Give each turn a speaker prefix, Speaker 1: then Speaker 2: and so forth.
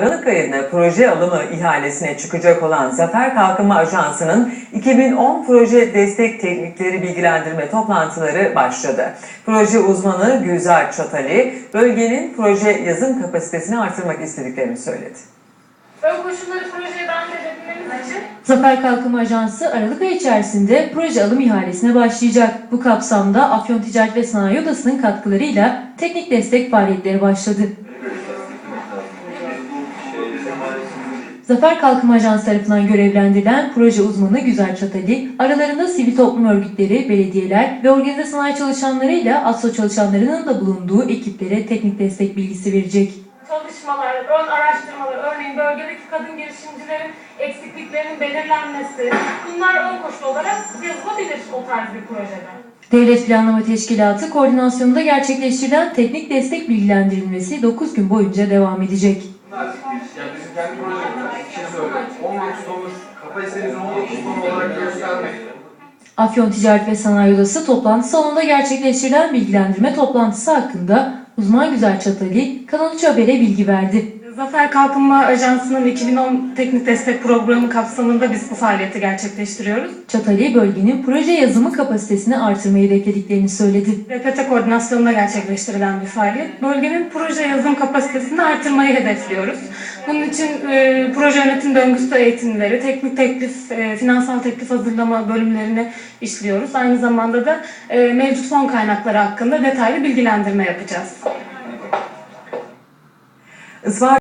Speaker 1: Aralık ayında proje alımı ihalesine çıkacak olan Zafer Kalkınma Ajansı'nın 2010 proje destek teknikleri bilgilendirme toplantıları başladı. Proje uzmanı Gülzar Çatali, bölgenin proje yazım kapasitesini artırmak istediklerini söyledi.
Speaker 2: Ön koşulları projeye dahil edebilmemiz için
Speaker 3: Zafer Kalkınma Ajansı Aralık ayı içerisinde proje alım ihalesine başlayacak. Bu kapsamda Afyon Ticaret ve Sanayi Odası'nın katkılarıyla teknik destek faaliyetleri başladı. Zafer Kalkınma Ajansı tarafından görevlendirilen proje uzmanı Güzel Çatali, aralarında sivil toplum örgütleri, belediyeler ve organize sanayi çalışanlarıyla ASO çalışanlarının da bulunduğu ekiplere teknik destek bilgisi verecek.
Speaker 2: çalışmalar, ön araştırmalar, örneğin bölgedeki kadın girişimcilerin eksikliklerinin belirlenmesi, bunlar ön koşul olarak yazılabilir o tarz bir projede.
Speaker 3: Devlet Planlama Teşkilatı koordinasyonunda gerçekleştirilen teknik destek bilgilendirilmesi 9 gün boyunca devam edecek.
Speaker 4: Bizim kendi projemiz için söylüyorum. 19 tonur kapasitemizi 19 ton olarak göstermek.
Speaker 3: Afyon Ticaret ve Sanayi Odası toplantı salonunda gerçekleştirilen bilgilendirme toplantısı hakkında uzman Güzel Çatali Kanal 3 Haber'e bilgi verdi.
Speaker 2: Zafer Kalkınma Ajansı'nın 2010 teknik destek programı kapsamında biz bu faaliyeti gerçekleştiriyoruz.
Speaker 3: Çatali bölgenin proje yazımı kapasitesini artırmayı hedeflediklerini söyledi.
Speaker 2: RPT koordinasyonunda gerçekleştirilen bir faaliyet. Bölgenin proje yazım kapasitesini artırmayı hedefliyoruz. Bunun için e, proje yönetim döngüsü eğitimleri, teknik teklif, e, finansal teklif hazırlama bölümlerini işliyoruz. Aynı zamanda da e, mevcut fon kaynakları hakkında detaylı bilgilendirme yapacağız.
Speaker 1: Isvar